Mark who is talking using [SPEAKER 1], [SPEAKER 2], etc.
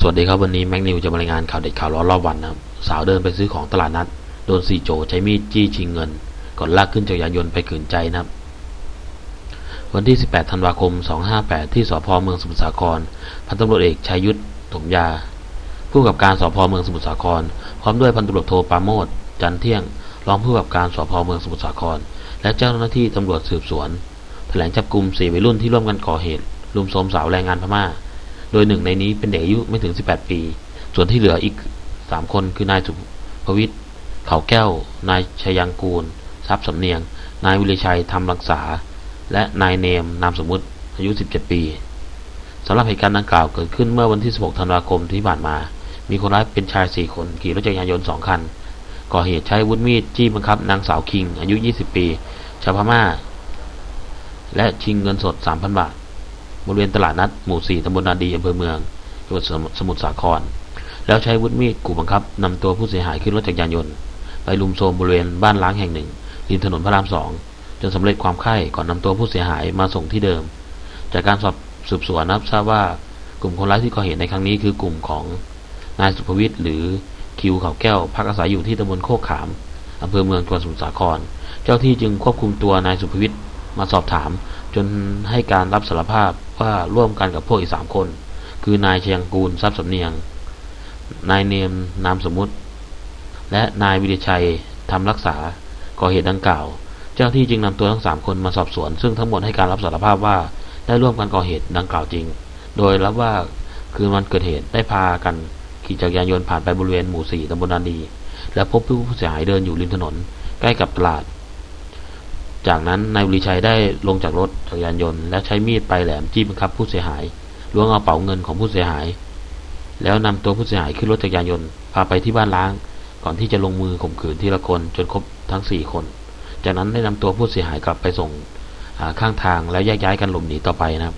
[SPEAKER 1] สวัสดีครับวันนี้แม็กนิวจะมารายงานข่าวเด็ดข่าวร้อนรอบวันนะครับสาวเดินไปซื้อของตลาดนัด โดนสี่โจใช้มีดจี้ชิงเงิน ก่อนลากขึ้นจักรยานยนต์ไปขืนใจนะครับวันที่ 18 ธันวาคม 258 ที่สพเมืองสมุทรสาคร พันตำรวจเอกชัยยุทธถมยา ผู้กับการสพเมืองสมุทรสาคร พร้อมด้วยพันตำรวจโทปราโมทจันเที่ยง รองผู้กับการสพเมืองสมุทรสาคร และเจ้าหน้าที่ตำรวจสืบสวน แถลงจับกลุ่มสี่วัยรุ่นที่ร่วมกันก่อเหตุลุมโทรมสาวแรงงานพม่า โดยหนึ่งในนี้เป็นเด็กอายุไม่ถึง 18 ปี ส่วนที่เหลืออีก 3 คนคือนายสุภวิทย์เขาแก้ว นายชยังกูล ทรัพย์สำเนียง นายวิริชัยธรรมรักษา และนายเนมนามสมมุติอายุ 17 ปีสำหรับเหตุการณ์ดังกล่าวเกิดขึ้นเมื่อวันที่ 16 ธันวาคมที่ผ่านมา มีคนร้ายเป็นชาย 4 คนขี่รถจักรยานยนต์ 2 คัน ก่อเหตุใช้วุธมีดจี้บังคับนางสาวคิง อายุ 20 ปี ชาวพม่า และชิงเงินสด 3,000 บาท บริเวณตลาดนัดหมู่4ตำบลนาดีอำเภอเมืองจังหวัดสมุทรสาคร แล้วใช้วุธมีดขู่บังคับนำตัวผู้เสียหายขึ้นรถจักรยานยนต์ ไปลุมโทรมบริเวณบ้านล้างแห่งหนึ่งริมถนนพระรามสองจนสำเร็จความไข้ก่อนนำตัวผู้เสียหายมาส่งที่เดิม จากการสอบสืบสวนนะครับทราบว่ากลุ่มคนร้ายที่ก่อเหตุในครั้งนี้คือกลุ่มของนายสุภวิทย์หรือคิวเขาแก้ว พักอาศัยอยู่ที่ตำบลโคกขามอำเภอเมืองจังหวัดสมุทรสาคร เจ้าที่จึงควบคุมตัวนายสุภวิทย์ มาสอบถาม จนให้การรับสารภาพว่าร่วมกันกับพวกอีกสามคน คือนายเชียงกูลทรัพย์สำเนียง นายเนมนามสมมุติ และนายวิริชัยทำรักษาก่อเหตุดังกล่าว เจ้าที่จึงนำตัวทั้งสามคนมาสอบสวน ซึ่งทั้งหมดให้การรับสารภาพว่าได้ร่วมกันก่อเหตุดังกล่าวจริง โดยรับว่าคืนวันเกิดเหตุได้พากันขี่จักรยานยนต์ผ่านไปบริเวณหมู่สี่ตำบลนาดี และพบผู้เสียหายเดินอยู่ริมถนน ใกล้กับตลาด จากนั้นนายบุรีชัยได้ลงจากรถจักรยานยนต์และใช้มีดปลายแหลมจี้บังคับผู้เสียหายล้วงเอาเป๋าเงินของผู้เสียหาย แล้วนำตัวผู้เสียหายขึ้นรถจักรยานยนต์พาไปที่บ้านล้าง ก่อนที่จะลงมือข่มขืนทีละคนจนครบทั้งสี่คน จากนั้นได้นำตัวผู้เสียหายกลับไปส่งข้างทางแล้วแยกย้ายกันหลบหนีต่อไปนะครับ